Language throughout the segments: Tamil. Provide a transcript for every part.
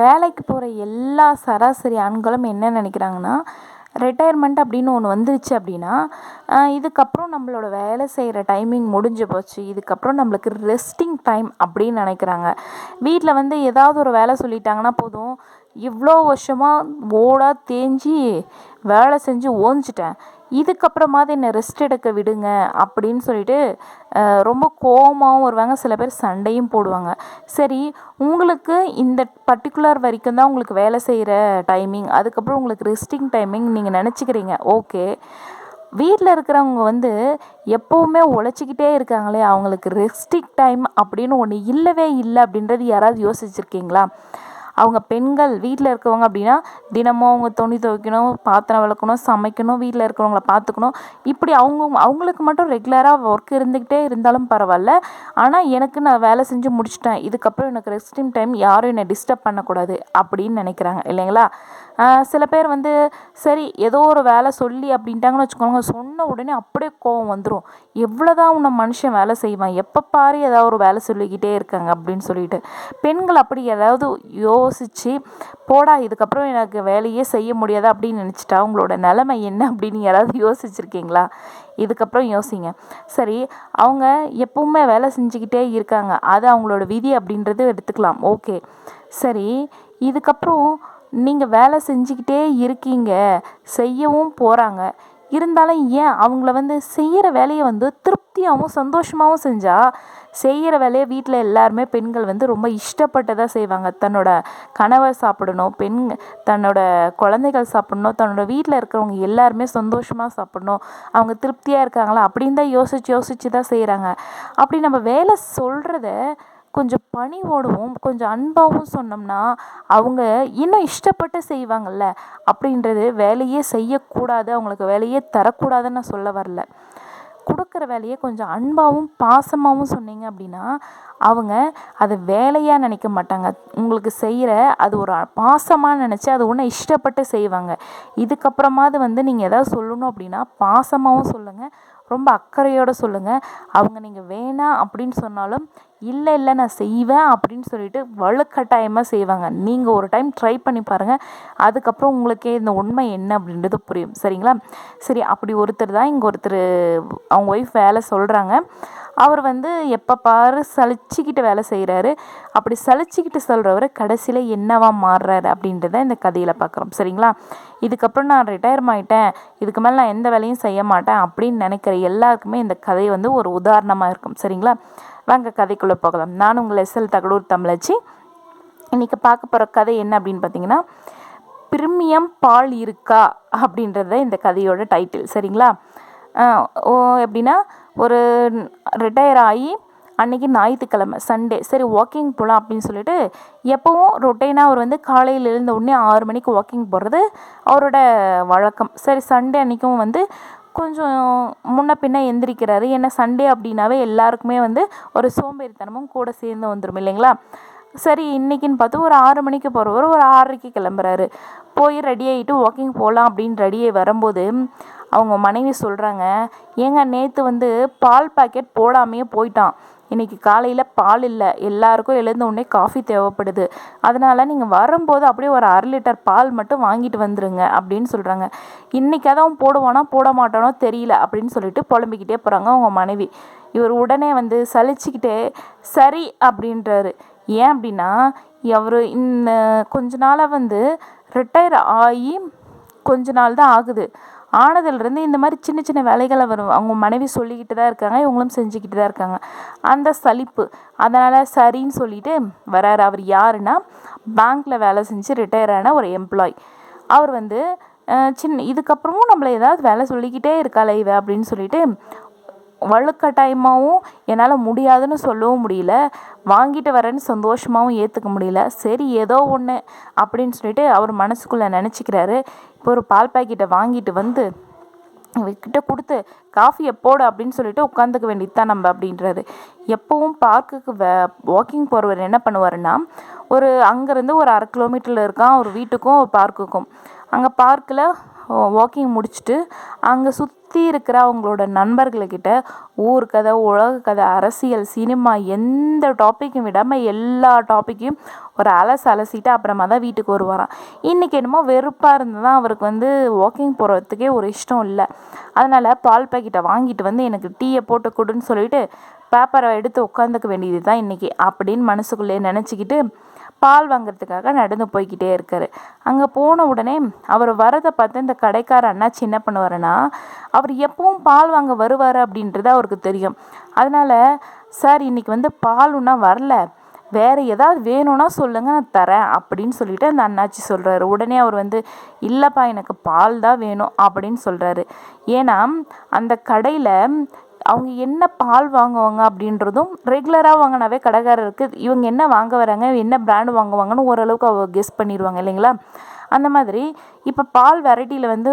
வேலைக்கு போகிற எல்லா சராசரி ஆண்களும் என்ன நினைக்கிறாங்கன்னா ரிட்டையர்மெண்ட் அப்படின்னு ஒன்று வந்துருச்சு அப்படின்னா இதுக்கப்புறம் நம்மளோட வேலை செய்கிற டைமிங் முடிஞ்சு போச்சு இதுக்கப்புறம் நம்மளுக்கு ரெஸ்டிங் டைம் அப்படின்னு நினைக்கிறாங்க. வீட்டில் வந்து ஏதாவது ஒரு வேலை சொல்லிட்டாங்கன்னா போதும். இவ்வளோ வருஷமாக ஓடா தேஞ்சி வேலை செஞ்சு ஓஞ்சிட்டேன். இதுக்கப்புறமாவது என்னை ரெஸ்ட் எடுக்க விடுங்க அப்படின்னு சொல்லிட்டு ரொம்ப கோவமாகவும் வருவாங்க. சில பேர் சண்டையும் போடுவாங்க. சரி உங்களுக்கு இந்த பர்டிகுலர் வரைக்கும் தான் உங்களுக்கு வேலை செய்கிற டைமிங் அதுக்கப்புறம் உங்களுக்கு ரெஸ்டிங் டைமிங் நீங்கள் நினச்சிக்கிறீங்க. ஓகே வீட்டில் இருக்கிறவங்க வந்து எப்போவுமே உழைச்சிக்கிட்டே இருக்காங்களே அவங்களுக்கு ரெஸ்டிக் டைம் அப்படின்னு ஒன்று இல்லவே இல்லை அப்படின்றது யாராவது யோசிச்சிருக்கீங்களா? அவங்க பெண்கள் வீட்டில் இருக்கவங்க அப்படின்னா தினமும் அவங்க துணி துவைக்கணும் பாத்திரம் விளக்கணும் சமைக்கணும் வீட்டில் இருக்கிறவங்கள பார்த்துக்கணும். இப்படி அவங்க அவங்களுக்கு மட்டும் ரெகுலராக ஒர்க் இருந்துக்கிட்டே இருந்தாலும் பரவாயில்ல. ஆனால் எனக்கு நான் வேலை செஞ்சு முடிச்சிட்டேன். இதுக்கப்புறம் எனக்கு ரெஸ்டிங் டைம் யாரும் என்னை டிஸ்டர்ப் பண்ணக்கூடாது அப்படின்னு நினைக்கிறாங்க இல்லைங்களா? சில பேர் வந்து சரி ஏதோ ஒரு வேலை சொல்லி அப்படின்ட்டாங்கன்னு வச்சுக்கோங்க சொன்ன உடனே அப்படியே கோவம் வந்துடும் எவ்வளோ தான் உன்னை மனுஷன் வேலை செய்வான்? எப்போ பாரு ஏதாவது ஒரு வேலை சொல்லிக்கிட்டே இருக்காங்க அப்படின்னு சொல்லிட்டு. பெண்கள் அப்படி ஏதாவது யோசித்து போடா இதுக்கப்புறம் எனக்கு வேலையே செய்ய முடியாது அப்படின்னு நினச்சிட்டா உங்களோட நிலமை என்ன? அப்படின்னு யாராவது யோசிச்சுருக்கீங்களா? இதுக்கப்புறம் யோசிங்க. சரி அவங்க எப்பவுமே வேலை செஞ்சுக்கிட்டே இருக்காங்க. அது அவங்களோட விதி அப்படின்றது எடுத்துக்கலாம். ஓகே. சரி இதுக்கப்புறம் நீங்கள் வேலை செஞ்சுக்கிட்டே இருக்கீங்க. செய்யவும் போகிறாங்க இருந்தாலும் ஏன் அவங்கள வந்து செய்கிற வேலையை வந்து திருப்தியாகவும் சந்தோஷமாகவும் செஞ்சால் செய்கிற வேலையை வீட்டில் எல்லாருமே பெண்கள் வந்து ரொம்ப இஷ்டப்பட்டதாக செய்வாங்க. தன்னோட கணவர் சாப்பிடணும் பெண் தன்னோட குழந்தைகள் சாப்பிடணும் தன்னோட வீட்டில் இருக்கிறவங்க எல்லாருமே சந்தோஷமாக சாப்பிடணும். அவங்க திருப்தியாக இருக்காங்களா? அப்படின்னு தான் யோசித்து யோசித்து தான் செய்கிறாங்க அப்படி நம்ம வேலை சொல்கிறத கொஞ்சம் பணிவோடவும் கொஞ்சம் அன்பாகவும் சொன்னோம்னா அவங்க இன்னும் இஷ்டப்பட்டு செய்வாங்கள்ல அப்படின்றது வேலையே செய்யக்கூடாது அவங்களுக்கு வேலையே தரக்கூடாதுன்னு நான் சொல்ல வரல. கொடுக்குற வேலையை கொஞ்சம் அன்பாகவும் பாசமாகவும் சொன்னீங்க அப்படின்னா அவங்க அதை வேலையாக நினைக்க மாட்டாங்க. உங்களுக்கு செய்கிற அது ஒரு பாசமாக நினச்சி அது ஒன்று இஷ்டப்பட்டு செய்வாங்க. இதுக்கப்புறமாவது வந்து நீங்கள் எதாவது சொல்லணும் அப்படின்னா பாசமாகவும் சொல்லுங்கள் ரொம்ப அக்கறையோடு சொல்லுங்கள் அவங்க நீங்கள் வேணாம் அப்படின்னு சொன்னாலும் இல்லை இல்லை நான் செய்வேன் அப்படின்னு சொல்லிட்டு வலுக்கட்டாயமாக செய்வாங்க. நீங்கள் ஒரு டைம் ட்ரை பண்ணி பாருங்கள் அதுக்கப்புறம் உங்களுக்கே இந்த உண்மை என்ன அப்படின்றது புரியும். சரிங்களா? சரி அப்படி ஒருத்தர் தான் இங்கே ஒருத்தர் அவங்க ஒய்ஃப் வேலை சொல்கிறாங்க அவர் வந்து எப்போ பாரு சலிச்சுக்கிட்டு வேலை செய்கிறாரு அப்படி சலிச்சுக்கிட்டு சொல்கிறவர் கடைசியில் என்னவா மாறுறாரு அப்படின்றத இந்த கதையில் பார்க்குறோம் சரிங்களா? இதுக்கப்புறம் நான் ரிட்டையர் ஆகிட்டேன் இதுக்கு மேலே நான் எந்த வேலையும் செய்ய மாட்டேன் அப்படின்னு நினைக்கிற எல்லாருக்குமே இந்த கதை வந்து ஒரு உதாரணமாக இருக்கும். சரிங்களா? வாங்க கதைக்குள்ளே போகலாம். நான் உங்கள் எஸ்எல் தகடூர் தமிழச்சி. இன்றைக்கி பார்க்க போகிற கதை என்ன அப்படின்னு பார்த்தீங்கன்னா பிரிமியம் பால் இருக்கா? அப்படின்றத இந்த கதையோட டைட்டில் சரிங்களா? எப்படின்னா ஒரு ரிட்டையர் ஆகி அன்றைக்கி ஞாயிற்றுக்கிழமை சண்டே சரி வாக்கிங் போகலாம் அப்படின்னு சொல்லிட்டு எப்போவும் ரொட்டைனாக அவர் வந்து காலையில் எழுந்த உடனே ஆறு மணிக்கு வாக்கிங் போகிறது அவரோட வழக்கம். சரி சண்டே அன்றைக்கும் வந்து கொஞ்சம் முன்ன பின்ன எந்திரிக்கிறாரு. ஏன்னா சண்டே அப்படின்னாவே எல்லாருக்குமே வந்து ஒரு சோம்பேறித்தனமும் கூட சேர்ந்து வந்துடும் இல்லைங்களா? சரி இன்றைக்கின்னு பார்த்து ஒரு ஆறு மணிக்கு போகிறவர் ஒரு ஆறரைக்கு கிளம்புறாரு. போய் ரெடி ஆகிட்டு வாக்கிங் போகலாம் அப்படின்னு ரெடியாகி வரும்போது அவங்க மனைவி சொல்கிறாங்க ஏங்க நேற்று வந்து பால் பாக்கெட் போடாமையே போயிட்டான். இன்றைக்கி காலையில் பால் இல்லை. எல்லாருக்கும் எழுந்த உடனே காஃபி தேவைப்படுது. அதனால் நீங்கள் வரும்போது அப்படியே ஒரு அரை லிட்டர் பால் மட்டும் வாங்கிட்டு வந்துடுங்க அப்படின்னு சொல்கிறாங்க இன்றைக்கி அதான் போடுவானா போட மாட்டானோ தெரியல அப்படின்னு சொல்லிட்டு புலம்பிக்கிட்டே போகிறாங்க அவங்க மனைவி. இவர் உடனே வந்து சலிச்சுக்கிட்டே சரி அப்படின்றாரு. ஏன் அப்படின்னா அவர் இந்த கொஞ்ச நாளாக வந்து ரிட்டையர் ஆகி கொஞ்ச நாள் தான் ஆகுது. ஆனதுலேருந்து இந்த மாதிரி சின்ன சின்ன வேலைகளை வரும். அவங்க மனைவி சொல்லிக்கிட்டு தான் இருக்காங்க இவங்களும் செஞ்சுக்கிட்டு தான் இருக்காங்க. அந்த சலிப்பு அதனால் சரின்னு சொல்லிட்டு வராரு. அவர் யாருன்னா பேங்க்கில் வேலை செஞ்சு ரிட்டையர் ஆன ஒரு எம்ப்ளாய் அவர் வந்து சின்ன இதுக்கப்புறமும் நம்மளை ஏதாவது வேலை சொல்லிக்கிட்டே இருக்காளே இவ அப்படின்னு சொல்லிட்டு வலுக்கட்டாயமாகவும் என்னால் முடியாதுன்னு சொல்லவும் முடியல. வாங்கிட்டு வரேன்னு சந்தோஷமாகவும் ஏற்றுக்க முடியல. சரி ஏதோ ஒன்று அப்படின்னு சொல்லிட்டு அவர் மனசுக்குள்ளே நினச்சிக்கிறாரு. இப்போ ஒரு பால் பாக்கெட்டை வாங்கிட்டு வந்து இவர்கிட்ட கொடுத்து காஃபியை போடு அப்படின்னு சொல்லிட்டு உட்காந்துக்க வேண்டியது தான் நம்ம அப்படின்றாரு. எப்போவும் பார்க்குக்கு வே வாக்கிங் போகிறவர் என்ன பண்ணுவாருன்னா ஒரு அங்கேருந்து ஒரு அரை கிலோமீட்டரில் இருக்கான் ஒரு வீட்டுக்கும் ஒரு பார்க்குக்கும் அங்கே பார்க்கில் வாக்கிங் முடிச்சுட்டு அங்கே சுற்றி இருக்கிற அவங்களோட நண்பர்கள்கிட்ட ஊர் கதை உலக கதை அரசியல் சினிமா எந்த டாப்பிக்கும் விடாமல் எல்லா டாப்பிக்கையும் ஒரு அலசு அலசிட்டு அப்புறமா தான் வீட்டுக்கு வருவாராம். இன்றைக்கி என்னமோ வெறுப்பாக இருந்து தான் அவருக்கு வந்து வாக்கிங் போகிறதுக்கே ஒரு இஷ்டம் இல்லை. அதனால் பால் பாக்கெட்டை வாங்கிட்டு வந்து எனக்கு டீயை போட்டு கொடுன்னு சொல்லிட்டு பேப்பரை எடுத்து உட்காந்துக்க வேண்டியது தான் இன்றைக்கி அப்படின்னு மனசுக்குள்ளே நினச்சிக்கிட்டு பால் வாங்குறதுக்காக நடந்து போய்கிட்டே இருக்காரு. அங்கே போன உடனே அவர் வரதை பார்த்து இந்த கடைக்கார அண்ணாச்சி என்ன பண்ணுவாருன்னா அவர் எப்பவும் பால் வாங்க வருவார் அப்படின்றது அவருக்கு தெரியும். அதனால் சார் இன்னைக்கு வந்து பால் ஒன்றா வரல. வேறு ஏதாவது வேணும்னா சொல்லுங்க நான் தரேன் அப்படின்னு சொல்லிட்டு அந்த அண்ணாச்சி சொல்கிறாரு உடனே அவர் வந்து இல்லைப்பா எனக்கு பால் தான் வேணும் அப்படின்னு சொல்கிறாரு ஏன்னா அந்த கடையில் அவங்க என்ன பால் வாங்குவாங்க அப்படின்றதும் ரெகுலராக வாங்கினாவே கடைக்காரருக்கு இவங்க என்ன வாங்க வராங்க என்ன பிராண்டு வாங்குவாங்கன்னு ஓரளவுக்கு அவங்க கெஸ் பண்ணிடுவாங்க இல்லைங்களா? அந்த மாதிரி இப்போ பால் வெரைட்டியில் வந்து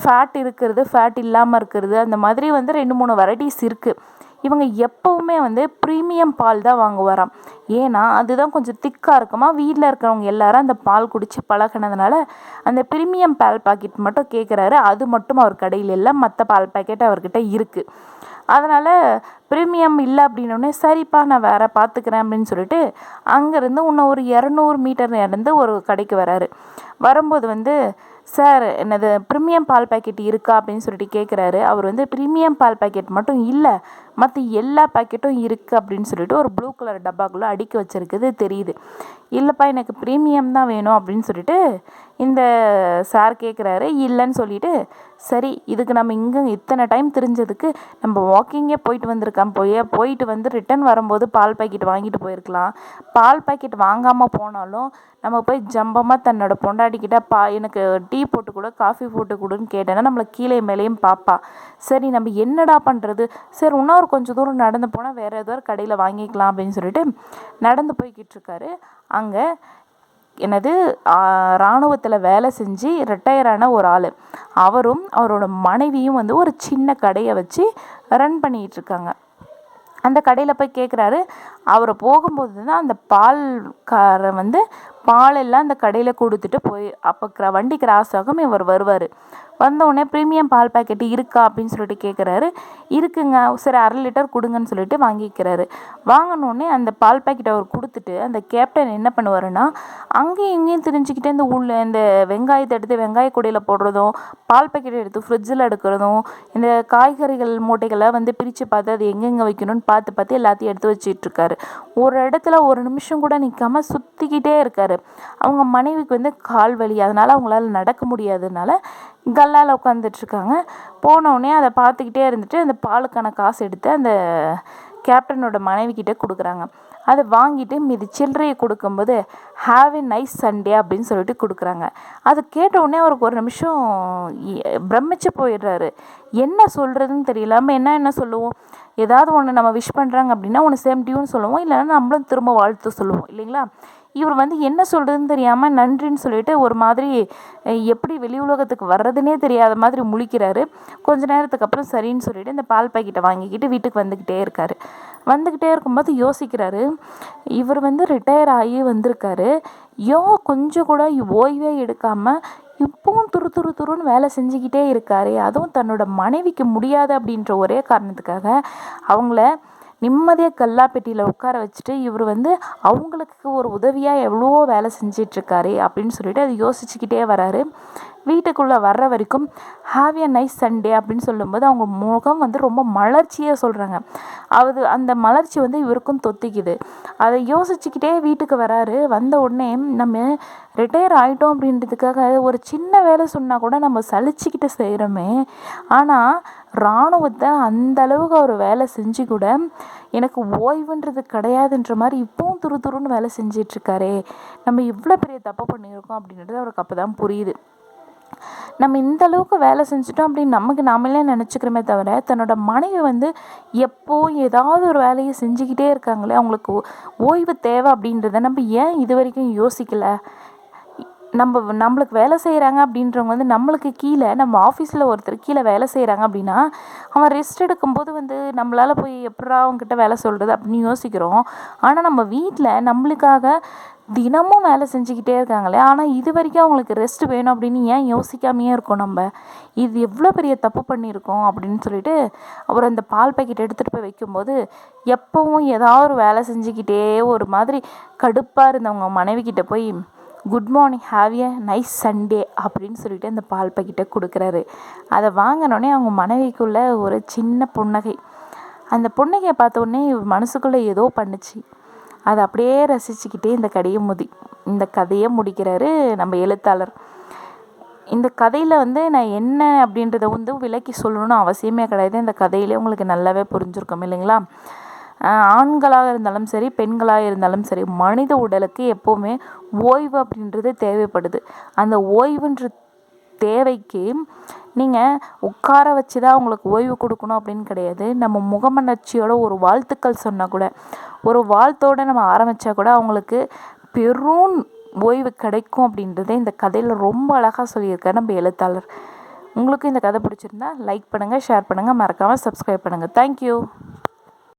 ஃபேட் இருக்கிறது ஃபேட் இல்லாமல் இருக்கிறது அந்த மாதிரி வந்து ரெண்டு மூணு வெரைட்டிஸ் இருக்குது இவங்க எப்போவுமே வந்து ப்ரீமியம் பால் தான் வாங்குவாராம். ஏன்னா அதுதான் கொஞ்சம் திக்காக இருக்குமா வீட்டில் இருக்கிறவங்க எல்லாரும் அந்த பால் குடித்து பழகினதுனால அந்த ப்ரீமியம் பால் பாக்கெட் மட்டும் கேட்குறாரு அது மட்டும் அவர் கடையில் இல்லை மற்ற பால் பாக்கெட் அவர்கிட்ட இருக்குது அதனால் ப்ரீமியம் இல்லை அப்படின்னோடனே சரிப்பா நான் வேறு பார்த்துக்கிறேன் அப்படின்னு சொல்லிட்டு அங்கேருந்து இன்னும் ஒரு இரநூறு மீட்டர் இருந்து ஒரு கடைக்கு வராரு. வரும்போது வந்து சார் என்னது ப்ரீமியம் பால் பாக்கெட் இருக்கா? அப்படின்னு சொல்லிட்டு கேட்குறாரு அவர் வந்து ப்ரீமியம் பால் பாக்கெட் மட்டும் இல்லை மற்ற எல்லா பாக்கெட்டும் இருக்குது அப்படின்னு சொல்லிட்டு ஒரு ப்ளூ கலர் டப்பாக்குள்ளே அடுக்கி வச்சுருக்குது தெரியுது. இல்லைப்பா எனக்கு ப்ரீமியம் தான் வேணும் அப்படின்னு சொல்லிட்டு இந்த சார் கேட்குறாரு இல்லைன்னு சொல்லிட்டு சரி இதுக்கு நம்ம இங்கே இத்தனை டைம் தெரிஞ்சதுக்கு நம்ம வாக்கிங்கே போயிட்டு வந்திருக்கோம். போய் போயிட்டு வந்து ரிட்டன் வரும்போது பால் பாக்கெட் வாங்கிட்டு போயிருக்கலாம். பால் பாக்கெட் வாங்காமல் போனாலும் நம்ம போய் ஜம்பமாக தன்னோட பொண்டாட்டிக்கிட்ட பா எனக்கு டீ போட்டு கூட காஃபி போட்டு கொடுன்னு கேட்டேன்னா நம்மளை கீழே மேலேயும் பார்ப்பா சரி நம்ம என்னடா பண்ணுறது சரி இன்னொரு கொஞ்சம் தூரம் நடந்து போனால் வேறு ஏதோ ஒரு கடையில் வாங்கிக்கலாம் அப்படின்னு சொல்லிட்டு நடந்து போய்கிட்டு இருக்காரு. அங்கே என்னது இராணுவத்தில் வேலை செஞ்சு ரிட்டையரான ஒரு ஆள். அவரும் அவரோட மனைவியும் வந்து ஒரு சின்ன கடையை வச்சு ரன் பண்ணிகிட்டு இருக்காங்க. அந்த கடையில் போய் கேட்குறாரு அவரை போகும்போது தான் அந்த பால்காரன் வந்து பாலெல்லாம் அந்த கடையில் கொடுத்துட்டு போய் அப்போ க்ர வண்டி கிராஸ் ஆகும் இவர் வருவார். வந்தவுடனே ப்ரீமியம் பால் பாக்கெட்டு இருக்கா அப்படின்னு சொல்லிட்டு கேட்குறாரு இருக்குங்க சரி அரை லிட்டர் கொடுங்கன்னு சொல்லிட்டு வாங்கிக்கிறாரு. வாங்கினோடனே அந்த பால் பாக்கெட் அவர் கொடுத்துட்டு அந்த கேப்டன் என்ன பண்ணுவாருன்னா அங்கேயும் இங்கேயும் தெரிஞ்சுக்கிட்டே இந்த உள்ள இந்த வெங்காயத்தை எடுத்து வெங்காய கொடியில் போடுறதும் பால் பாக்கெட் எடுத்து ஃப்ரிட்ஜில் எடுக்கிறதும் இந்த காய்கறிகள் மூட்டைகளை வந்து பிரித்து பார்த்து அது எங்கெங்கே வைக்கணும்னு பார்த்து பார்த்து எல்லாத்தையும் எடுத்து வச்சிட்ருக்காரு ஒரு இடத்துல ஒரு நிமிஷம் கூட நிற்காம சுற்றிக்கிட்டே இருக்கார். அவங்க மனைவிக்கு வந்து கால் வலி. அதனால் அவங்களால நடக்க முடியாததுனால கல்லால் உட்காந்துட்ருக்காங்க போனவுடனே அதை பார்த்துக்கிட்டே இருந்துட்டு அந்த பாலுக்கான காசு எடுத்து அந்த கேப்டனோட மனைவிக்கிட்ட கொடுக்குறாங்க. அதை வாங்கிட்டு மீதி சில்லறையை கொடுக்கும்போது ஹாவ் எ நைஸ் சண்டே அப்படின்னு சொல்லிட்டு கொடுக்குறாங்க. அது கேட்டவுடனே அவருக்கு ஒரு நிமிஷம் பிரமிச்சு போயிடுறாரு. என்ன சொல்கிறதுன்னு தெரியலாமல் என்ன என்ன சொல்லுவோம்? ஏதாவது ஒன்று நம்ம விஷ் பண்ணுறாங்க அப்படின்னா ஒன்று சேம் டியூன்னு சொல்லுவோம். இல்லைன்னா நம்மளும் திரும்ப வாழ்த்து சொல்லுவோம். இல்லைங்களா? இவர் வந்து என்ன சொல்கிறதுன்னு தெரியாமல் நன்றின்னு சொல்லிட்டு ஒரு மாதிரி எப்படி வெளி உலகத்துக்கு வர்றதுனே தெரியாத மாதிரி முழிக்கிறாரு. கொஞ்ச நேரத்துக்கு அப்புறம் சரின்னு சொல்லிட்டு இந்த பால் பாக்கெட்டை வாங்கிக்கிட்டு வீட்டுக்கு வந்துக்கிட்டே இருக்காரு. வந்துக்கிட்டே இருக்கும்போது யோசிக்கிறாரு இவர் வந்து ரிட்டையர் ஆகி வந்திருக்காரு. ஏன் கொஞ்சம் கூட ஓய்வே எடுக்காமல் இப்பவும் துரு துரு துருன்னு வேலை செஞ்சுக்கிட்டே இருக்காரு. அதுவும் தன்னோட மனைவிக்கு முடியாது அப்படின்ற ஒரே காரணத்துக்காக அவங்கள நிம்மதியாக கல்லாப்பெட்டியில் உட்கார வச்சுட்டு இவர் வந்து அவங்களுக்கு ஒரு உதவியாக எவ்வளவோ வேலை செஞ்சிட்ருக்காரு அப்படின்னு சொல்லிட்டு அது யோசிச்சுக்கிட்டே வராரு. வீட்டுக்குள்ளே வர்ற வரைக்கும் ஹாவ் எ நைஸ் சண்டே அப்படின்னு சொல்லும்போது அவங்க முகம் வந்து ரொம்ப மலர்ச்சியாக சொல்கிறாங்க அது அந்த மலர்ச்சி வந்து இவருக்கும் தொத்திக்குது. அதை யோசிச்சுக்கிட்டே வீட்டுக்கு வராரு. வந்த உடனே நம்ம ரிட்டையர் ஆகிட்டோம் அப்படின்றதுக்காக ஒரு சின்ன வேலை சொன்னால் கூட நம்ம சலிச்சுக்கிட்டு செய்கிறோமே ஆனால் இராணுவத்தை அந்த அளவுக்கு அவர் வேலை செஞ்சு கூட எனக்கு ஓய்வுன்றது கிடையாதுன்ற மாதிரி இப்பவும் துரு துருன்னு வேலை செஞ்சிட்ருக்காரே நம்ம இவ்வளோ பெரிய தப்பு பண்ணியிருக்கோம் அப்படின்றது அவருக்கு அப்போ தான் புரியுது. நம்ம இந்த அளவுக்கு வேலை செஞ்சுட்டோம் அப்படின்னு நமக்கு நாமளே நினச்சிக்கிறோமே தவிர தன்னோட மனைவி வந்து எப்போ ஏதாவது ஒரு வேலையை செஞ்சுக்கிட்டே இருக்காங்களே அவங்களுக்கு ஓய்வு தேவை அப்படின்றத நம்ம ஏன் இது வரைக்கும் யோசிக்கல? நம்ம நம்மளுக்கு வேலை செய்கிறாங்க அப்படின்றவங்க வந்து நம்மளுக்கு கீழே நம்ம ஆஃபீஸில் ஒருத்தர் கீழே வேலை செய்கிறாங்க அப்படின்னா அவன் ரெஸ்ட் எடுக்கும்போது வந்து நம்மளால் போய் எப்படா அவங்ககிட்ட வேலை சொல்கிறது அப்படின்னு யோசிக்கிறோம். ஆனால் நம்ம வீட்டில் நம்மளுக்காக தினமும் வேலை செஞ்சுக்கிட்டே இருக்காங்களே. ஆனால் இது வரைக்கும் அவங்களுக்கு ரெஸ்ட் வேணும் அப்படின்னு ஏன் யோசிக்காமையே இருக்கோம் நம்ம? இது எவ்வளோ பெரிய தப்பு பண்ணியிருக்கோம் அப்படின்னு சொல்லிட்டு அப்புறம் இந்த பால் பாக்கெட் எடுத்துகிட்டு போய் வைக்கும்போது எப்போவும் ஏதாவது ஒரு வேலை செஞ்சுக்கிட்டே ஒரு மாதிரி கடுப்பாக இருந்தவங்க மனைவிக்கிட்ட போய் good morning have a nice Sunday அப்படின்னு சொல்லிட்டு அந்த பால் பாக்கெட்டை கொடுக்குறாரு. அதை வாங்கினோடனே அவங்க மனைவிக்குள்ளே ஒரு சின்ன புன்னகை. அந்த புன்னகையை பார்த்த உடனே மனசுக்குள்ளே ஏதோ பண்ணுச்சு. அதை அப்படியே ரசிச்சுக்கிட்டே இந்த கதையை முடி இந்த கதையை முடிக்கிறாரு நம்ம எழுத்தாளர். இந்த கதையில் வந்து நான் என்ன அப்படின்றத வந்து விளக்கி சொல்லணும்னு அவசியமே கிடையாது. இந்த கதையிலே உங்களுக்கு நல்லாவே புரிஞ்சிருக்கும் இல்லைங்களா? ஆண்களாக இருந்தாலும் சரி பெண்களாக இருந்தாலும் சரி மனித உடலுக்கு எப்போவுமே ஓய்வு அப்படின்றது தேவைப்படுது. அந்த ஓய்வுன்ற தேவைக்கு நீங்கள் உட்கார வச்சு தான் அவங்களுக்கு ஓய்வு கொடுக்கணும் அப்படின்னு கிடையாது. நம்ம முகமலர்ச்சியோட ஒரு வாழ்த்துக்கள் சொன்னால் கூட ஒரு வாழ்த்தோடு நம்ம ஆரம்பித்தா கூட அவங்களுக்கு பெரும் ஓய்வு கிடைக்கும் அப்படின்றத இந்த கதையில் ரொம்ப அழகாக சொல்லியிருக்காரு நம்ம எழுத்தாளர். உங்களுக்கு இந்த கதை பிடிச்சிருந்தா லைக் பண்ணுங்கள் ஷேர் பண்ணுங்கள் மறக்காமல் சப்ஸ்கிரைப் பண்ணுங்கள் தேங்க்யூ